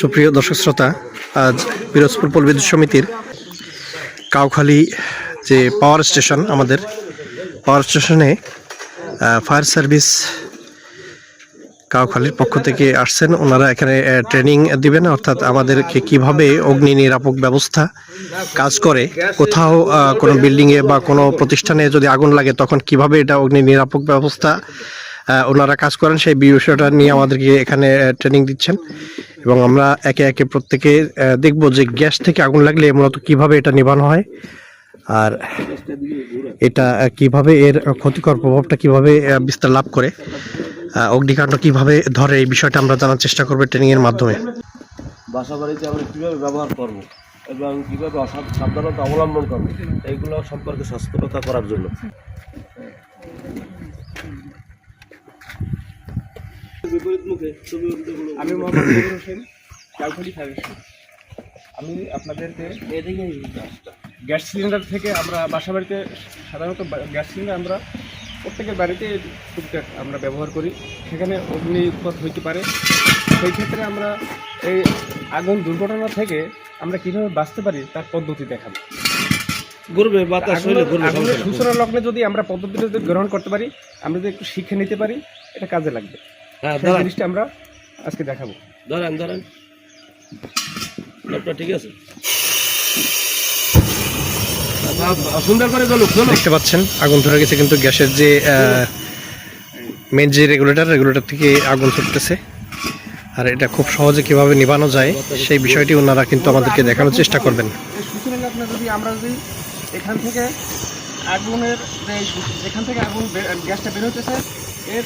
সুপ্রিয় দর্শক শ্রোতা, আজ পিরোজপুর পল্লী বিদ্যুৎ সমিতির কাউখালী যে পাওয়ার স্টেশন, আমাদের পাওয়ার স্টেশনে ফায়ার সার্ভিস কাউখালীর পক্ষ থেকে আসছেন। ওনারা এখানে ট্রেনিং দিবেন, অর্থাৎ আমাদেরকে কীভাবে অগ্নি নিরাপক ব্যবস্থা কাজ করে, কোথাও কোনো বিল্ডিংয়ে বা কোনো প্রতিষ্ঠানে যদি আগুন লাগে, তখন কীভাবে এটা অগ্নি নিরাপক ব্যবস্থা ওনারা কাজ করেন, সেই বিষয়টা নিয়ে আমাদেরকে এখানে ট্রেনিং দিচ্ছেন। এবং আমরা একে একে প্রত্যেকে দেখব যে গ্যাস থেকে আগুন লাগলে মূলত কীভাবে এটা নিভানো হয় আর এটা কীভাবে এর ক্ষতিকর প্রভাবটা কীভাবে বিস্তার লাভ করে অগ্নিকাণ্ড কীভাবে ধরে এই বিষয়টা আমরা জানার চেষ্টা করব ট্রেনিং এর মাধ্যমে। বাসা বাড়িতে আমরা কীভাবে ব্যবহার করব এবং কীভাবে সাবধানতা অবলম্বন করব এইগুলো সম্পর্কে সচেতনতা করার জন্য। আমি মোহাম্মদ জহির হোসেন কালখালি ফায়ার আমি আপনাদেরকে গ্যাস সিলিন্ডার থেকে আমরা বাসা বাড়িতে সাধারণত গ্যাস সিলিন্ডার আমরা প্রত্যেকের বাড়িতে টুকটাক আমরা ব্যবহার করি। সেখানে অগ্নি উৎপাত হইতে পারে। সেই ক্ষেত্রে আমরা এই আগুন দুর্ঘটনা থেকে আমরা কীভাবে বাঁচতে পারি তার পদ্ধতি দেখাবো। ঘুরবে বাতাস। সূচনা লগ্নে যদি আমরা পদ্ধতিটা যদি গ্রহণ করতে পারি আমরা যদি একটু শিখে নিতে পারি এটা কাজে লাগবে। সেই ধরেন জিনিসটা আমরা আজকে দেখাবো। ধরেন ধরেন লোকটা ঠিক আছে। সুন্দর করে দেখতে পাচ্ছেন আগুন ধরে গেছে কিন্তু গ্যাসের যে মেন যে রেগুলেটর রেগুলেটর থেকে আগুন ছুটতেছে আর এটা খুব সহজে কীভাবে নিভানো যায় সেই বিষয়টি ওনারা কিন্তু আমাদেরকে দেখানোর চেষ্টা করবেন। যদি আমরা যদি এখান থেকে আগুনের যে যেখান থেকে আগুন গ্যাসটা বের হতেছে এর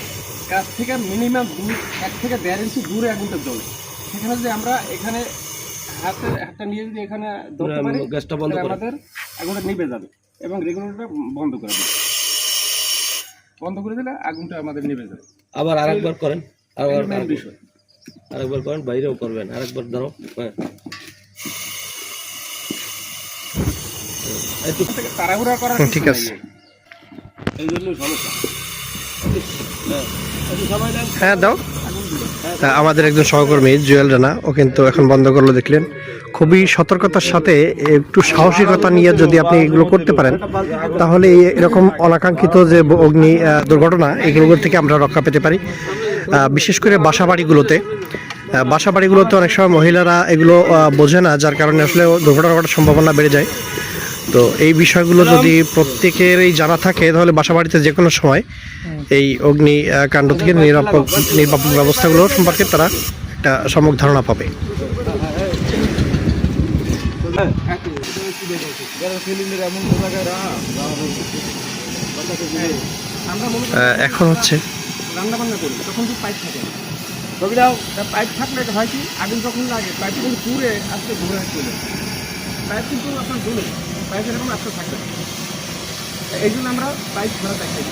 কাছ থেকে মিনিমাম দুই এক থেকে দেড় ইঞ্চি দূরে আগুনটা জ্বলে সেখানে যদি আমরা এখানে হাতে হাতটা নিয়ে যদি এখানে ধরতে পারি গ্যাসটা বন্ধ আমাদের আগুনটা নিভে যাবে এবং রেগুলেটরটা বন্ধ করে দেবে। বন্ধ করে দিলে আগুনটা আমাদের নিভে যাবে। আবার আরেকবার করেন। আবার বিষয়। আরেকবার করেন বাইরেও করবেন। আরেকবার ধরো হ্যাঁ। তাড়াহুড়া করার ঠিক আছে। এই জন্য সমস্যা। হ্যাঁ। হ্যাঁ দাও। আমাদের একজন সহকর্মী, জুয়েল রানা, ও কিন্তু এখন বন্ধ করল, দেখলেন। খুবই সতর্কতার সাথে, একটু সাহসিকতা নিয়ে যদি আপনি এগুলো করতে পারেন, তাহলে এরকম অনাকাঙ্ক্ষিত যে অগ্নি দুর্ঘটনা, এগুলোর থেকে আমরা রক্ষা পেতে পারি। বিশেষ করে বাসা বাড়িগুলোতে বাসা বাড়িগুলোতে অনেক সময় মহিলারা এগুলো বোঝে না, যার কারণে আসলে দুর্ঘটনা ঘটার সম্ভাবনা বেড়ে যায়। তো এই বিষয়গুলো যদি প্রত্যেকেরই জানা থাকে, তাহলে বাসা বাড়িতে যে কোনো সময় এই অগ্নি কাণ্ড থেকে নিরাপদ নিরাপদ ব্যবস্থাগুলো সম্পর্কে তারা একটা সম্যক ধারণা পাবে এখন হচ্ছে তখন তো পাইপ থাকে পাইপ থাকলে এটা হয় কি যখন লাগে কিন্তু আজকে ঘুরে চলে পাইপ কিন্তু আপনার জ্বলে পাইপ এরকম আজকে থাকবে। এই জন্য আমরা পাইপ ধরা দেখাই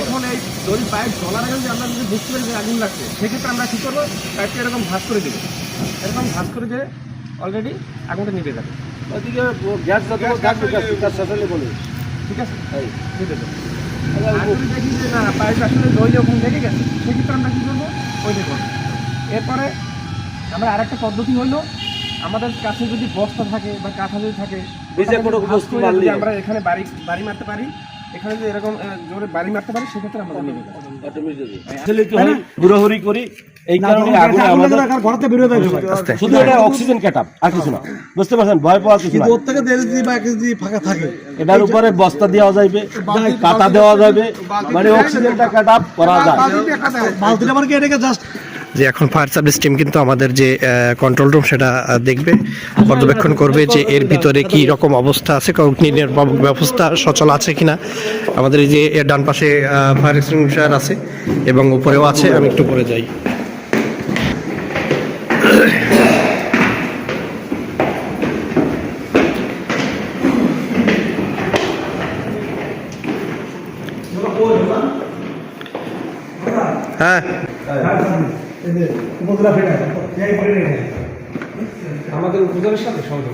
এখন এই যদি পাইপ জ্বলার আগে যদি আমরা যদি বুঝতে পারি যে আগুন লাগছে সেক্ষেত্রে আমরা কী করব? পাইপটা এরকম ভাঁজ করে দেবো। এরকম ভাঁজ করে দিয়ে অলরেডি আগুনটা নিভে যাবে। ওদিকে গ্যাস যত গ্যাস বলে ঠিক আছে? নিভে যাবে। আর যদি দেখি যে না পাইপ আসলে দই যখন লেগে গেছে সেক্ষেত্রে আমরা কী করব? ওইটা করব এরপরে আমরা আরেকটা পদ্ধতি হলো আমাদের কাছে যদি বস্তা থাকে বা কাঁথা যদি থাকে আমরা এখানে বাড়ি বাড়ি মারতে পারি এখানে যদি এরকম জোরে বাড়ি মারতে পারি সেক্ষেত্রে আমরা নেবে ঘুরাঘুরি করি এই কারণে আগুনে আমাদের আস্তে শুধু এটা অক্সিজেন ক্যাটাপ আর কিছু না। বুঝতে পারছেন? ভয় পাওয়ার কিছু না প্রত্যেকে দেড় কেজি বা কেজি ফাঁকা থাকে। এটার উপরে বস্তা দেওয়া যাবে কাটা দেওয়া যাবে মানে অক্সিজেনটা ক্যাটাপ করা যায়। বালতিটা মানে এটাকে জাস্ট যে এখন ফায়ার সার্ভিস টিম কিন্তু আমাদের যে কন্ট্রোল রুম সেটা দেখবে, পর্যবেক্ষণ করবে যে এর ভিতরে কি রকম অবস্থা আছে ব্যবস্থা সচল আছে কিনা। আমাদের এই যে ডান পাশে ফায়ার এক্সটিংগুইশার আছে এবং উপরেও আছে, আমি একটু পরে যাই। হ্যাঁ। আমাদের উপজেলার সাথে সংযোগ